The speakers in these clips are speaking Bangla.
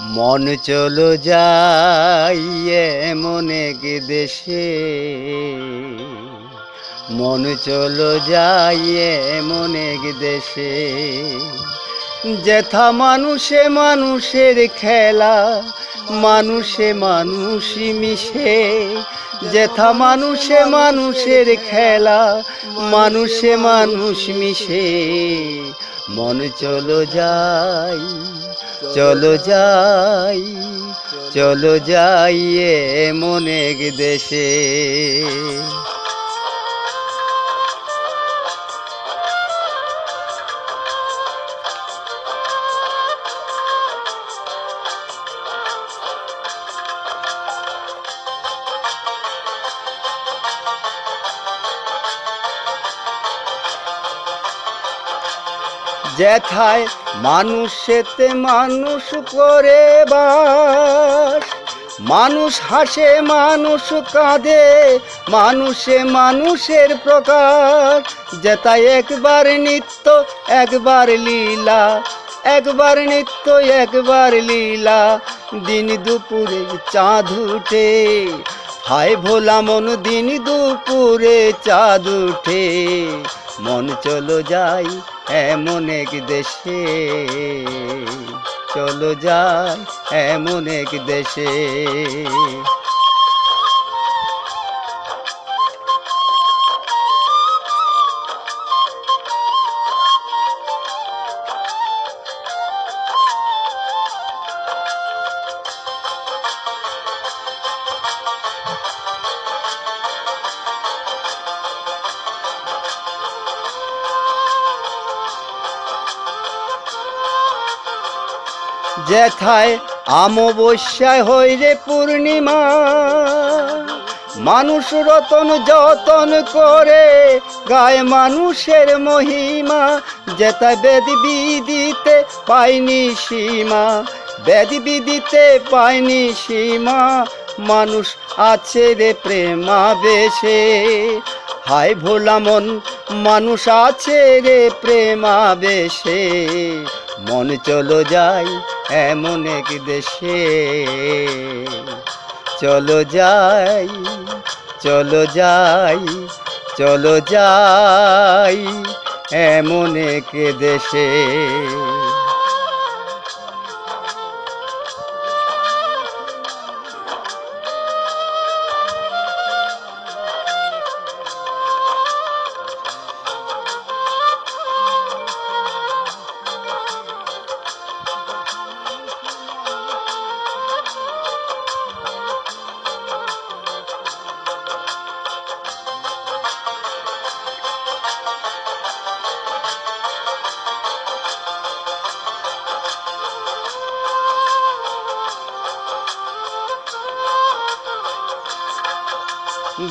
মন চলো যাই এমন এক দেশে। মন চলো যাই এমন এক দেশে। যেথা মানুষে মানুষের খেলা, মানুষে মানুষ মিশে। যেথা মানুষে মানুষের খেলা, মানুষে মানুষ মিশে। মন চলো যাই চলো যাই চলো যাই মনে এক দেশে। যেথায় মানুষেতে মানুষ করে বাস। মানুষ হাসে, মানুষ কাঁদে, মানুষে মানুষের প্রকাশ। যেথায় একবার নিত্য, একবার লীলা, একবার নিত্য, একবার লীলা। দিন দুপুরে চাঁদ উঠে হায় ভোলা মন দিন দুপুরে চাঁদ উঠে। মন চলো যাই এমন এক দেশে। চলো যাই এমন এক দেশে। যেথায় আমবস্যায় হইরে পূর্ণিমা, মানুষ রতন যতন করে গায় মানুষের মহিমা যেথায় বেদ বিদিতে পাইনি সীমা, বেদ বিদিতে পাইনি সীমা, মানুষ আছে রে প্রেমা বেশে হায় ভোলা মন মানুষ আছে রে প্রেমা বেশে মন চলো যাই এমন এক দেশে। চলো যাই চলো যাই চলো যাই এমন এক দেশে।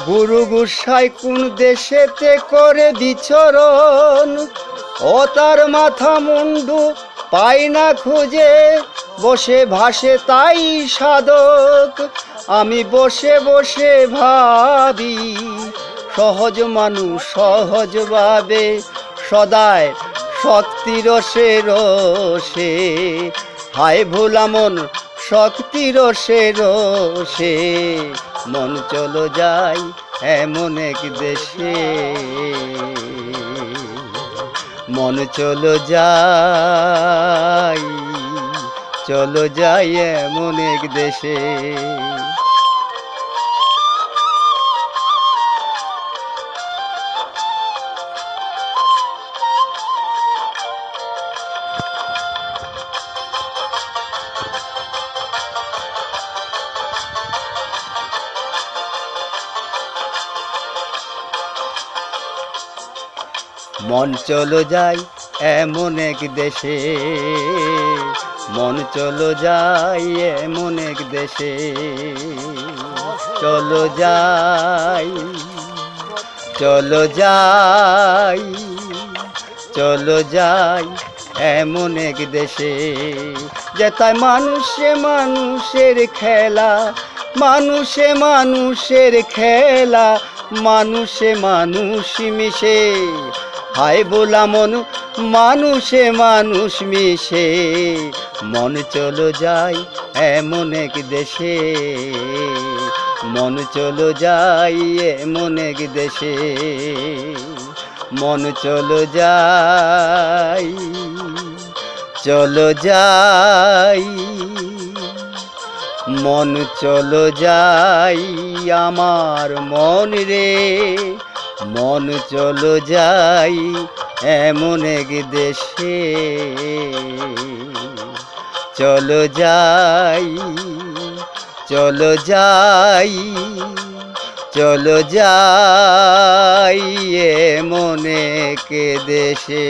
গুরু গুসাই কোন দেশেতে করে বিচরণ? ও তার মাথা মুন্ডু পাই না খুঁজে, বসে ভাসে তাই সাধক। আমি বসে বসে ভাবি, সহজ মানুষ সহজভাবে সদায় শক্তি রসে রসে। হায় ভোলা মন শক্তি রসে রসে মন চলো যাই এমন এক দেশে। মন চলো যাই চলো যাই এমন এক দেশে। মন চলো যাই এমন এক দেশে। মন চলো যাই এমন এক দেশে। চলো যাই চলো যাই চলো যাই এমন এক দেশে। যেতায় মানুষে মানুষের খেলা, মানুষে মানুষের খেলা, মানুষে মানুষ মিশে। হায় বোলা মন, মানুষে মানুষ মিশে। মন চলো যাই এমন এক দেশে। মন চলো যাই এমন এক দেশে। মন চলো যাই চলো যাই। মন চলো যাই আমার মন রে। মন চলো যাই এমন এক দেশে। চলো যাই চলো যাই চলো যাই এমন এক দেশে।